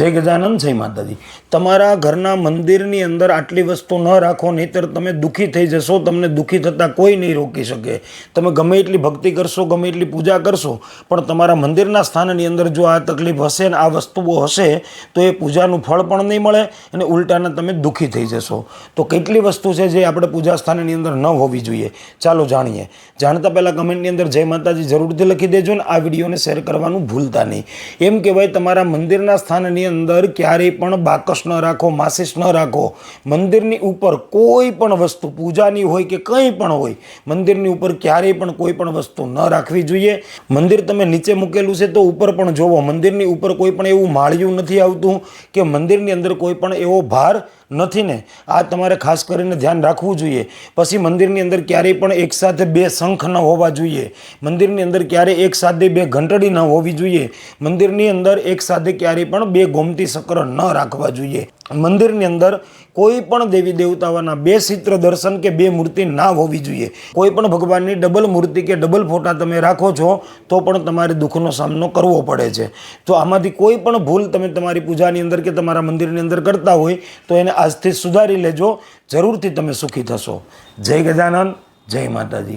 જય ગજાનંદ જય માતાજી. તમારા ઘરના મંદિરની અંદર આટલી વસ્તુ ન રાખો, નહીતર તમે દુઃખી થઈ જશો, તમને દુઃખી થતાં કોઈ નહીં રોકી શકે. તમે ગમે એટલી ભક્તિ કરશો, ગમે એટલી પૂજા કરશો, પણ તમારા મંદિરના સ્થાનની અંદર જો આ તકલીફ હશે ને આ વસ્તુઓ હશે, તો એ પૂજાનું ફળ પણ નહીં મળે અને ઉલટાને તમે દુઃખી થઈ જશો. તો કેટલી વસ્તુ છે જે આપણે પૂજા સ્થાનની અંદર ન હોવી જોઈએ? ચાલો જાણીએ. જાણતા પહેલાં કમેન્ટની અંદર જય માતાજી જરૂરથી લખી દેજો ને આ વિડીયોને શેર કરવાનું ભૂલતા નહીં. એમ કહેવાય તમારા મંદિરના સ્થાનની અંદર ક્યારેય પણ બાકસ ન રાખો, માસિસ ન રાખો. મંદિરની ઉપર કોઈ પણ વસ્તુ પૂજાની હોય કે કંઈ પણ હોય, મંદિરની ઉપર ક્યારેય પણ કોઈ પણ વસ્તુ ન રાખવી જોઈએ. મંદિર તમે નીચે મૂકેલું છે તો ઉપર પણ જોવો. મંદિરની ઉપર કોઈ પણ એવું માળિયું નથી આવતું કે મંદિરની અંદર કોઈ પણ એવો ભાર નથી ને? આ તમારે ખાસ કરીને ધ્યાન રાખવું જોઈએ. પછી મંદિરની અંદર ક્યારેય પણ એકસાથે બે શંખ ન હોવા જોઈએ. મંદિરની અંદર ક્યારેય એક સાથે બે ઘંટડી ન હોવી જોઈએ. મંદિરની અંદર એક સાથે ક્યારેય પણ બે ગોમતી સક્ર ન રાખવા જોઈએ. મંદિરની અંદર કોઈ પણ દેવી દેવતાઓના બે ચિત્ર દર્શન કે બે મૂર્તિ ના હોવી જોઈએ. કોઈ પણ ભગવાનની ડબલ મૂર્તિ કે ડબલ ફોટા તમે રાખો છો, તો પણ તમારે દુઃખનો સામનો કરવો પડે છે. તો આમાંથી કોઈ પણ ભૂલ તમે તમારી પૂજાની અંદર કે તમારા મંદિરની અંદર કરતા હોય, તો એને આજથી સુધારી લેજો. જરૂરથી તમે સુખી થશો. જય ગજાનંદ જય માતાજી.